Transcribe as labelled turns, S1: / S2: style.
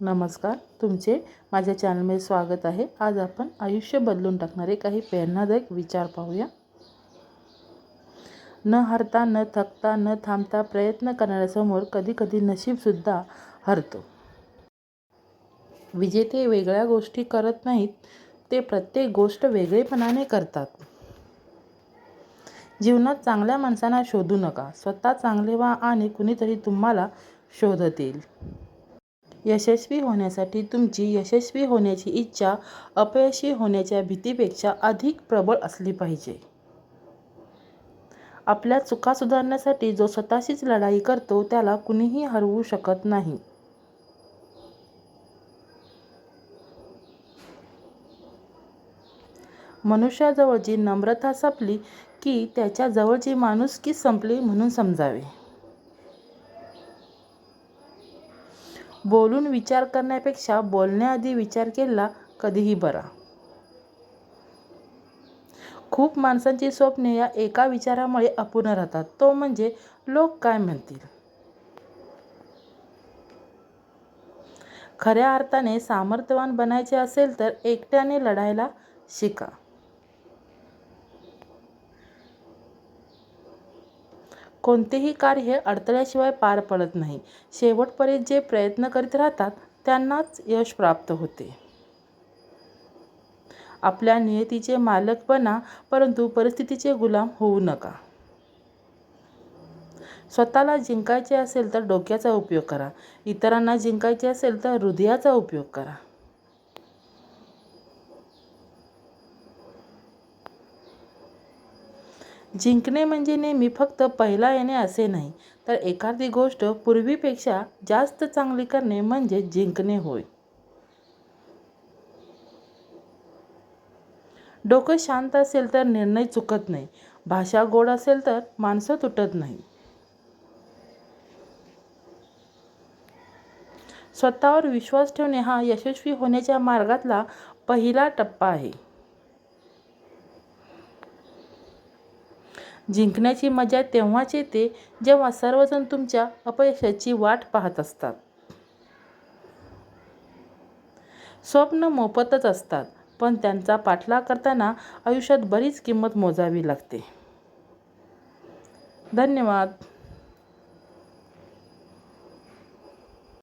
S1: नमस्कार तुमचे माझ्या चॅनलमध्ये स्वागत आहे. आज आपण आयुष्य बदलून टाकणारे काही प्रेरणादायक विचार पाहूया. न हरता न थकता न थांबता प्रयत्न करणाऱ्यासमोर कधीकधी नशीबसुद्धा हरतो. विजेते वेगळ्या गोष्टी करत नाहीत ते प्रत्येक गोष्ट वेगळेपणाने करतात. जीवनात चांगल्या माणसांना शोधू नका. स्वतः चांगले व्हा आणि कुणीतरी तुम्हाला शोधत येईल यशस्वी होण्यासाठी तुमची यशस्वी होण्याची इच्छा अपयशी होण्याच्या भीतीपेक्षा अधिक प्रबळ असली पाहिजे. आपल्या चुका सुधारण्यासाठी जो स्वतःशीच लढाई करतो त्याला कुणीही हरवू शकत नाही. मनुष्याजवळची नम्रता संपली की त्याच्या जवळची माणुसकी संपली म्हणून समजावे. बोलून विचार करण्यापेक्षा बोलण्याआधी विचार केला कधीही बरा. खूप माणसांची स्वप्ने या एका विचारामुळे अपूर्ण राहतात. तो म्हणजे लोक काय म्हणतील? खऱ्या अर्थाने सामर्थ्यवान बनायचे असेल तर एकट्याने लढायला शिका. कोणतेही कार्य अडथळ्याशिवाय पार पडत नाही. शेवटपर्यंत जे प्रयत्न करीत राहतात त्यांनाच यश प्राप्त होते. आपल्या नियतीचे मालक बना परंतु परिस्थितीचे गुलाम होऊ नका. स्वतःला जिंकायचे असेल तर डोक्याचा उपयोग करा. इतरांना जिंकायचे असेल तर हृदयाचा उपयोग करा. जिंकणे म्हणजे नेहमी फक्त पहिला येणे असे नाही तर एखादी गोष्ट पूर्वीपेक्षा जास्त चांगली करणे म्हणजे जिंकणे होय. डोकं शांत असेल तर निर्णय चुकत नाही भाषा गोड असेल तर माणसं तुटत नाही. स्वतःवर विश्वास ठेवणे हा यशस्वी होण्याच्या मार्गातला पहिला टप्पा आहे. जिंकण्याची मजा तेव्हाच येते जेव्हा सर्वजण तुमच्या अपयशाची वाट पाहत असतात. स्वप्न मोफतच असतात पण त्यांचा पाठलाग करताना आयुष्यात बरीच किंमत मोजावी लागते. धन्यवाद.